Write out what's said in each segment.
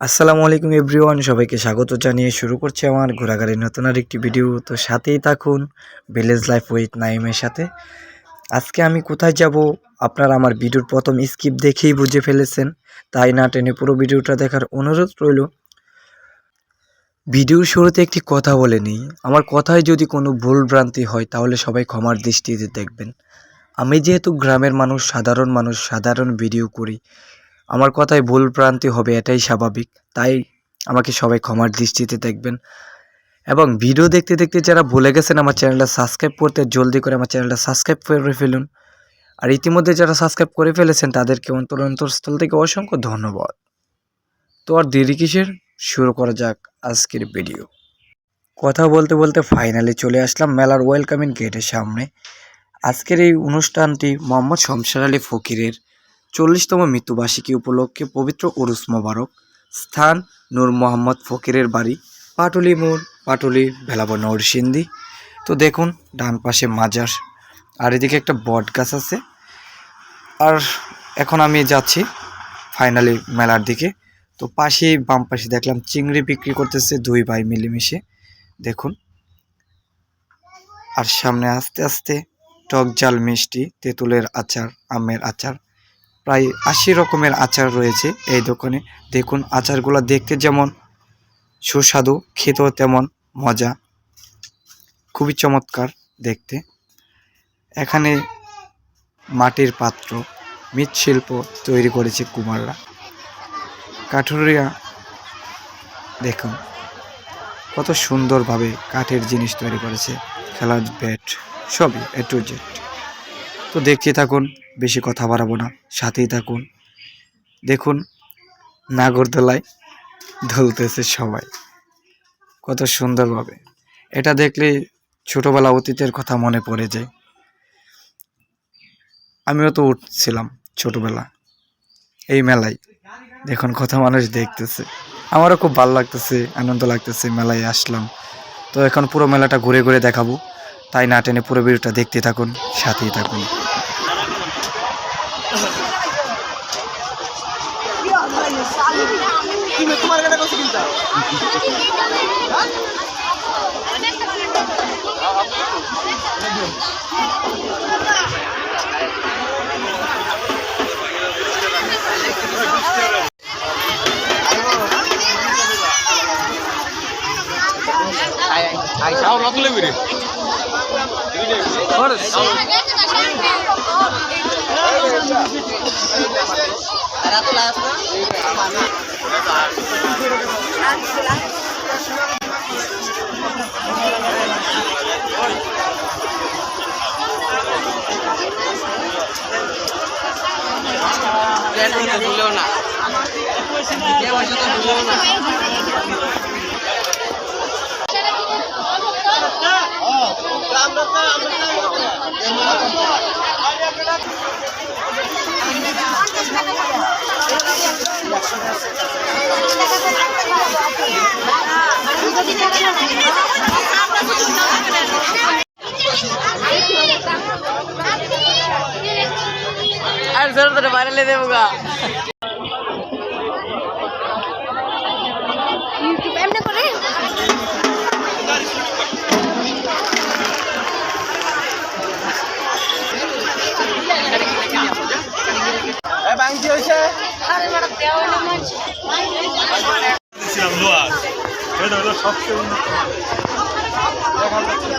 আসসালামু আলাইকুম এভরিওয়ান, সবাইকে স্বাগত জানিয়ে শুরু করছি আমার ঘোরাঘুরির নতুন আর একটি ভিডিও তো সাথেই থাকুন ভিলেজ লাইফ উইথ নাইমের সাথে। আজকে আমি কোথায় যাব? আপনারা আমার ভিডিওর প্রথম স্কিপ দেখেই বুঝে ফেলেছেন। তাই না টেনে পুরো ভিডিওটা দেখার অনুরোধ রইল। ভিডিওর শুরুতে একটি কথা বলে নিই। আমার কথায় যদি কোনো ভুল ভ্রান্তি হয়, তাহলে সবাই ক্ষমার দৃষ্টিতে দেখবেন। আমি যেহেতু গ্রামের মানুষ, সাধারণ মানুষ, সাধারণ ভিডিও করি। আমার কথায় ভুল ভ্রান্তি হবে, এটাই স্বাভাবিক। তাই আমাকে সবাই ক্ষমার দৃষ্টিতে দেখবেন। এবং ভিডিও দেখতে দেখতে যারা ভুলে গেছেন আমার চ্যানেলটা সাবস্ক্রাইব করতে জলদি করে আমার চ্যানেলটা সাবস্ক্রাইব করে ফেলুন। আর ইতিমধ্যে যারা সাবস্ক্রাইব করে ফেলেছেন তাদেরকে অন্তর অন্তরস্থল থেকে অসংখ্য ধন্যবাদ। তো আর দেরি কিসের? শুরু করা যাক আজকের ভিডিও। কথা বলতে বলতে ফাইনালি চলে আসলাম মেলার ওয়েলকামিং গেটের সামনে। আজকের এই অনুষ্ঠানটি মোহাম্মদ শমশার আলী ফকিরের চল্লিশতম মৃত্যুবার্ষিকী উপলক্ষে পবিত্র উরুস মোবারক, স্থান নূর মোহাম্মদ ফকিরের বাড়ি পাটুলি মোড় পাটুলি ভেলাবর নরসিন্দি তো দেখুন, ডান পাশে মাজার, আর এদিকে একটা বট গাছ আছে। আর এখন আমি যাচ্ছি ফাইনালি মেলার দিকে। তো পাশেই বাম পাশে দেখলাম চিংড়ি বিক্রি করতেছে দুই ভাই মিলেমিশে। দেখুন। আর সামনে আস্তে আস্তে টক জাল, মিষ্টি, তেঁতুলের আচার, আমের আচার, প্রায় আশি রকমের আচার রয়েছে এই দোকানে। দেখুন, আচারগুলো দেখতে যেমন সুস্বাদু, খেতেও তেমন মজা। খুবই চমৎকার দেখতে। এখানে মাটির পাত্র, মৃৎশিল্প তৈরি করেছে কুমাররা। কাঠুরিয়া, দেখুন, কত সুন্দরভাবে কাঠের জিনিস তৈরি করেছে। খেলার ব্যাট, সবই এ টু জেড তো দেখতে থাকুন, বেশি কথা বাড়াবো না, সাথেই থাকুন। দেখুন, নাগরদোলায় ধুলতেছে সবাই। কত সুন্দরভাবে। এটা দেখলে ছোটবেলা অতীতের কথা মনে পড়ে যায়। আমিও তো উঠছিলাম ছোটবেলা এই মেলায়। দেখুন কত মানুষ দেখতেছে। আমারও খুব ভালো লাগতেছে, আনন্দ লাগতেছে মেলায় আসলাম। তো এখন পুরো মেলাটা ঘুরে ঘুরে দেখাবো। তাই না টেনে পুরো ভিডিওটা দেখতে থাকুন, সাথেই থাকুন। আও রত লেবি রে ওরে রাত ভুলেও না ভুলেও না আর জোর ধরে বাইরে দেবো গা। ইউটিউব এমনি করে? ছিলাম লোয়ার এটা হলো সবচেয়ে উন্নত দেখা যাচ্ছে না?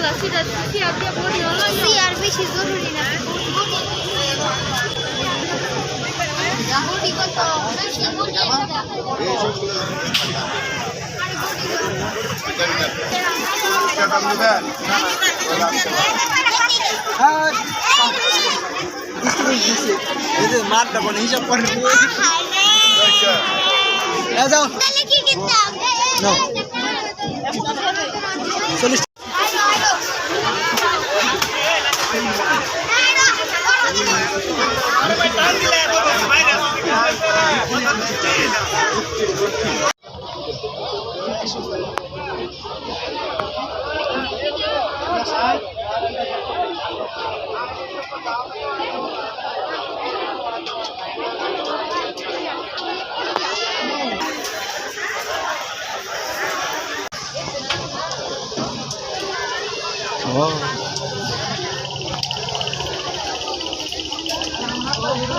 ব্যাংক কত সুন্দর একটা ইয়ে আর বেশি জরুরি না। মাঠটা মানে হিসাব করে। Wow. Oh.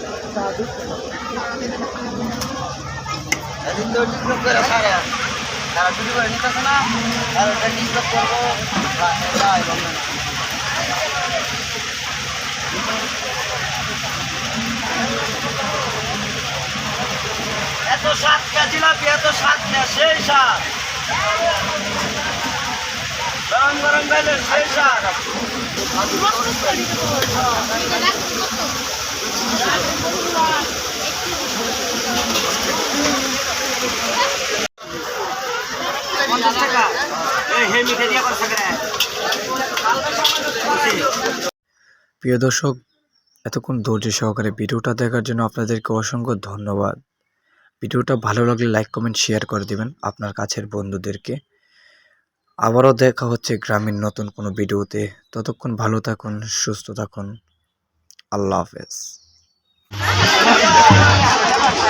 এত স্বাদ কা জিলাপি এত স্বাদ না সেই স্বাদ গরম গরম গাইলে সেই স্বাদ প্রিয় দর্শক, এতক্ষণ ধৈর্য সহকারে ভিডিওটা দেখার জন্য আপনাদেরকে অসংখ্য ধন্যবাদ। ভিডিওটা ভালো লাগলে লাইক, কমেন্ট, শেয়ার করে দিবেন আপনার কাছের বন্ধুদেরকে। আবারও দেখা হচ্ছে গ্রামীণ নতুন কোনো ভিডিওতে। ততক্ষণ ভালো থাকুন, সুস্থ থাকুন। আল্লাহ হাফেজ। 啊！哎呀，真吃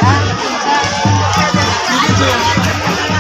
啊！再，